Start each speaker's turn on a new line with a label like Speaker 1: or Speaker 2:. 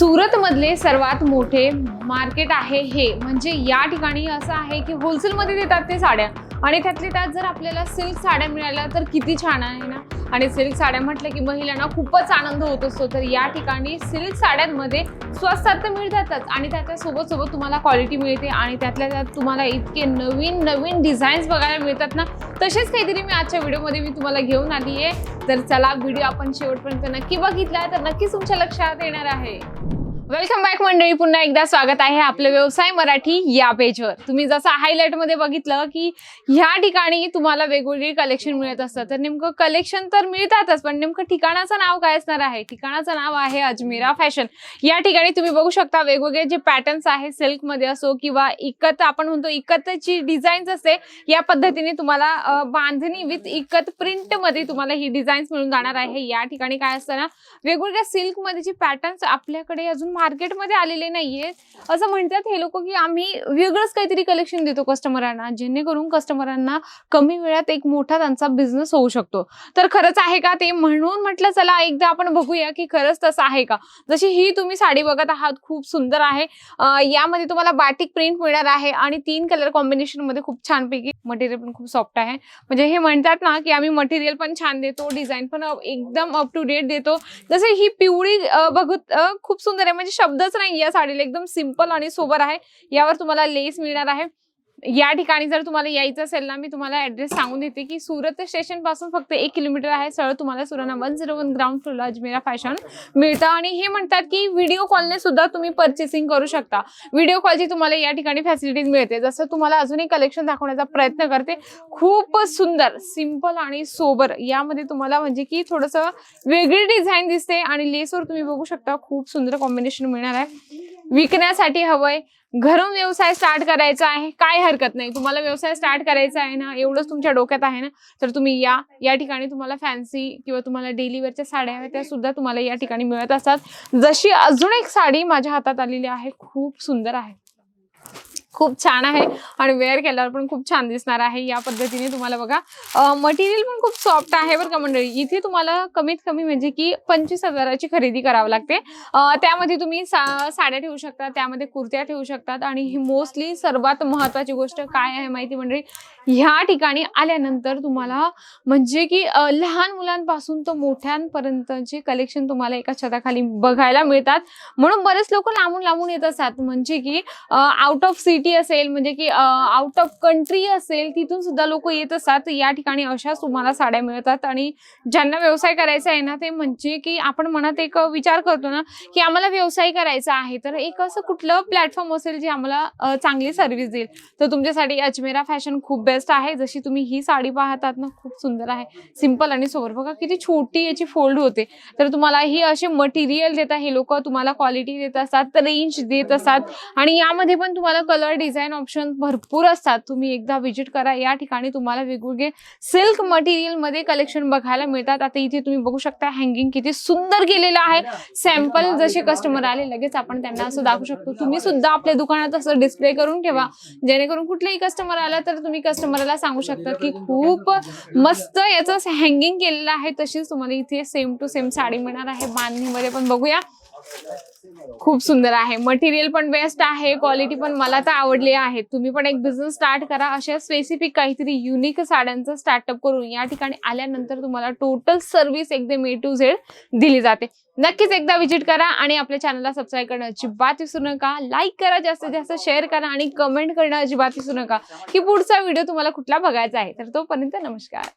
Speaker 1: सुरत मधले सर्वात मोठे मार्केट आहे हे. म्हणजे या ठिकाणी असं आहे की होलसेल मध्ये देतात ते साड्या. आणि त्यातली त्यात जर आपल्याला सिल्क साड्या मिळाल्या तर किती छान आहे ना? आणि सिल्क साड्या म्हटलं की महिलांना खूपच आनंद होत असतो. तर या ठिकाणी सिल्क साड्यांमध्ये स्वस्तात तर मिळतातच आणि त्याच्या सोबत सोबत तुम्हाला क्वालिटी मिळते आणि त्यातल्या त्यात तुम्हाला इतके नवीन नवीन डिझाईन्स बघायला मिळतात ना? तसेच काहीतरी मी आजच्या व्हिडिओमध्ये मी तुम्हाला घेऊन आली आहे तर चला व्हिडिओ आपण शेवटपर्यंत नक्की बघितला तर नक्कीच तुमच्या लक्षात येणार आहे. वेलकम बॅक मंडळी. पुन्हा एकदा स्वागत आहे आपलं व्यवसाय मराठी या पेजवर तुम्ही जसं हायलाइटमध्ये बघितलं की ह्या ठिकाणी तुम्हाला वेगवेगळी कलेक्शन मिळत असतं तर नेमकं कलेक्शन तर मिळतातच पण नेमकं ठिकाणाचं नाव काय असणार आहे? ठिकाणाचं नाव आहे अजमेरा फॅशन या ठिकाणी तुम्ही बघू शकता वेगवेगळे जे पॅटर्न्स आहे सिल्कमध्ये असो किंवा इकत आपण म्हणतो इकतची डिझाईन्स असते या पद्धतीने तुम्हाला बांधणी विथ इकत प्रिंटमध्ये तुम्हाला ही डिझाईन्स मिळून जाणार आहे. या ठिकाणी काय असताना वेगवेगळ्या सिल्कमध्ये जे पॅटर्न्स आपल्याकडे अजून मार्केटमध्ये आलेले नाहीये. असं म्हणतात हे लोक की आम्ही वेगळंच काहीतरी कलेक्शन देतो कस्टमरांना जेणेकरून कस्टमरांना कमी वेळात एक मोठा त्यांचा बिझनेस होऊ शकतो. तर खरंच आहे का ते? म्हणून म्हटलं चला एकदा आपण बघूया की खरंच तसं आहे का? जशी ही तुम्ही साडी बघत आहात खूप सुंदर आहे. यामध्ये तुम्हाला बाटिक प्रिंट मिळणार आहे आणि तीन कलर कॉम्बिनेशनमध्ये खूप छानपैकी मटेरियल पण खूप सॉफ्ट आहे. म्हणजे हे म्हणतात ना की आम्ही मटेरियल पण छान देतो डिझाईन पण एकदम अप टू डेट देतो. जसे ही पिवळी बघत खूप सुंदर आहे. म्हणजे शब्दच नाही या साडीला. एकदम सिंपल आणि सोबर आहे. यावर तुम्हाला लेस मिळणार आहे. या ठिकाणी जर तुम्हाला यायचं असेल ना मी तुम्हाला ऍड्रेस सांगून देते की सुरत स्टेशनपासून फक्त एक किलोमीटर आहे. सरळ तुम्हाला Surana one zero one ground floor Ajmera fashion मिळतं. आणि हे म्हणतात की व्हिडिओ कॉलने सुद्धा तुम्ही पर्चेसिंग करू शकता. व्हिडिओ कॉलची तुम्हाला या ठिकाणी फॅसिलिटीज मिळते. जसं तुम्हाला अजूनही कलेक्शन दाखवण्याचा प्रयत्न करते. खूपच सुंदर सिंपल आणि सोबर यामध्ये तुम्हाला म्हणजे की थोडंसं वेगळी डिझाईन दिसते आणि लेसवर तुम्ही बघू शकता. खूप सुंदर कॉम्बिनेशन मिळणार आहे. विकण्यासाठी हवंय. घरून व्यवसाय स्टार्ट करायचा आहे. काय हरकत नाही. तुम्हाला व्यवसाय स्टार्ट करायचा आहे ना एवढंच तुमच्या डोक्यात आहे ना तर तुम्ही या. या ठिकाणी तुम्हाला फॅन्सी किंवा तुम्हाला डेलीवेअरच्या साड्या हव्या त्या सुद्धा तुम्हाला या ठिकाणी मिळत असतात. जशी अजून एक साडी माझ्या हातात आलेली आहे. खूप सुंदर आहे. खूप छान आहे आणि वेअर केल्यावर पण खूप छान दिसणार आहे या पद्धतीने तुम्हाला बघा. मटेरियल पण खूप सॉफ्ट आहे बरं का मंडळी. इथे तुम्हाला कमीत कमी म्हणजे की पंचवीस हजाराची खरेदी करावी लागते. त्यामध्ये तुम्ही सा साड्या ठेवू शकता त्यामध्ये कुर्त्या ठेवू शकतात आणि ही मोस्टली सर्वात महत्वाची गोष्ट काय आहे माहिती मंडळी? ह्या ठिकाणी आल्यानंतर तुम्हाला म्हणजे की लहान मुलांपासून तर मोठ्यांपर्यंतचे कलेक्शन तुम्हाला एका छताखाली बघायला मिळतात. म्हणून बरेच लोक लांबून लांबून येत असतात. म्हणजे की आउट ऑफ सिटी असेल म्हणजे की आउट ऑफ कंट्री असेल तिथून सुद्धा लोक येत असतात. या ठिकाणी अशाच तुम्हाला साड्या मिळतात. आणि ज्यांना व्यवसाय करायचा आहे ना ते म्हणजे की आपण मनात एक विचार करतो ना की आम्हाला व्यवसाय करायचा आहे. तर एक असं कुठलं प्लॅटफॉर्म असेल जे आम्हाला चांगली सर्व्हिस देईल. तर तुमच्यासाठी अजमेरा फॅशन खूप बेस्ट आहे. जशी तुम्ही ही साडी पाहतात ना खूप सुंदर आहे. सिंपल आणि सोबर. बघा किती छोटी याची फोल्ड होते. तर तुम्हाला ही असे मटेरियल देतात. हे लोक तुम्हाला क्वालिटी देत असतात रेंज देत असतात. आणि यामध्ये पण तुम्हाला कलर डिझाईन ऑप्शन भरपूर असतात. तुम्ही एकदा व्हिजिट करा. या ठिकाणी तुम्हाला वेगवेगळे सिल्क मटेरियलमध्ये कलेक्शन बघायला मिळतात. आता इथे तुम्ही बघू शकता हँगिंग किती सुंदर केलेलं आहे. सॅम्पल जसे कस्टमर आले लगेच आपण त्यांना असं दाखवू शकतो. तुम्ही सुद्धा आपल्या दुकानात असं डिस्प्ले करून ठेवा. जेणेकरून कुठलाही कस्टमर आला तर तुम्ही कस्टमरला सांगू शकता की खूप मस्त याचं हँगिंग केलेलं आहे. तशीच तुम्हाला इथे सेम टू सेम साडी मिळणार आहे. बांधणीमध्ये पण बघूया. खूप सुंदर आहे. मटेरियल पण बेस्ट आहे क्वालिटी पण मला तर आवडली आहे तुम्ही पण एक बिझनेस स्टार्ट करा. अशा स्पेसिफिक काहीतरी युनिक साड्यांचं स्टार्टअप करून या ठिकाणी आल्यानंतर तुम्हाला टोटल सर्व्हिस एकदम ए टू झेड दिली जाते. नक्कीच एकदा व्हिजिट करा आणि आपल्या चॅनलला सबस्क्राईब करणं अजिबात विसरू नका. लाईक करा जास्तीत जास्त शेअर करा आणि कमेंट करणं अजिबात विसरू नका. की पुढचा व्हिडिओ तुम्हाला कुठला बघायचा आहे? तर तोपर्यंत नमस्कार.